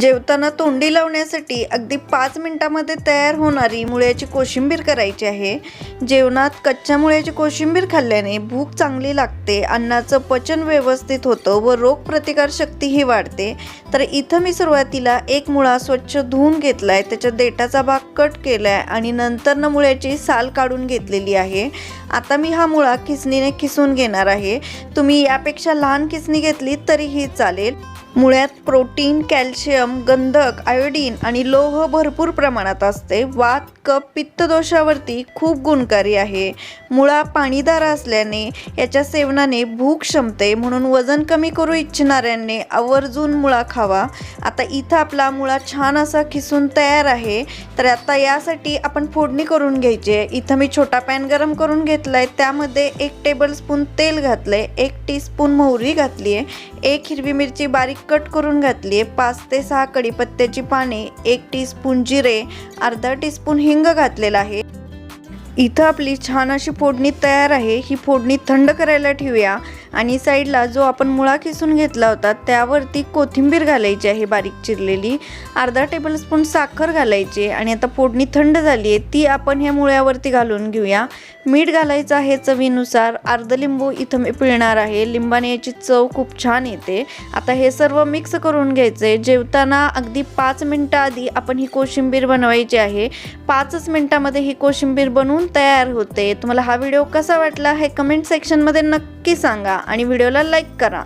जेवताना तोंडी लावण्यासाठी अगदी पाच मिनटामध्ये तयार होणारी मुळ्याची कोशिंबीर करायची आहे. जेवणात कच्च्या मुळ्याची कोशिंबीर खाल्ल्याने भूक चांगली लागते अन्नाचं पचन व्यवस्थित होतं व रोगप्रतिकारशक्तीही वाढते. तर इथं मी सुरुवातीला एक मुळा स्वच्छ धुवून घेतला आहे त्याच्या देठाचा भाग कट केला आहे आणि नंतरनं मुळ्याची साल काढून घेतलेली आहे. आता मी हा मुळा खिसणीने खिसून घेणार आहे. तुम्ही यापेक्षा लहान खिसणी घेतली तरीही चालेल. मुळ्यात प्रोटीन कॅल्शियम गंधक आयोडीन आणि लोह भरपूर प्रमाणात असते. वात कप पित्तदोषावरती खूप गुणकारी आहे. मुळा पाणीदार असल्याने याच्या सेवनाने भूक क्षमते म्हणून वजन कमी करू इच्छिणाऱ्यांनी आवर्जून मुळा खावा. आता इथं आपला मुळा छान असा खिसून तयार आहे तर आता यासाठी आपण फोडणी करून घ्यायची आहे. इथं मी छोटा पॅन गरम करून घेतला आहे त्यामध्ये एक टेबलस्पून तेल घातलं आहे एक टीस्पून मोहरी घातली आहे एक हिरवी मिरची बारीक कट करून घातली आहे पाच ते सहा कढीपत्त्याची पाने एक टीस्पून जिरे अर्धा टीस्पून हिंग घातलेला आहे. इथं आपली छान अशी फोडणी तयार आहे. ही फोडणी थंड करायला ठेवूया. आणि साईडला जो आपण मुळा किसून घेतला होता त्यावरती कोथिंबीर घालायची आहे बारीक चिरलेली. अर्धा टेबलस्पून साखर घालायची आणि आता फोडणी थंड झाली आहे ती आपण ह्या मुळ्यावरती घालून घेऊया. मीठ घालायचं आहे चवीनुसार अर्ध लिंबू इथं मी पिळणार आहे. लिंबाने याची चव खूप छान येते. आता हे सर्व मिक्स करून घ्यायचं आहे जेवताना अगदी पाच मिनटं आधी आपण ही कोशिंबीर बनवायची आहे. पाचच मिनटामध्ये ही कोशिंबीर बनवून तयार होते. तुम्हाला हा व्हिडिओ कसा वाटला हे कमेंट सेक्शनमध्ये नक्की नक्की सांगा आणि व्हिडिओला लाईक करा.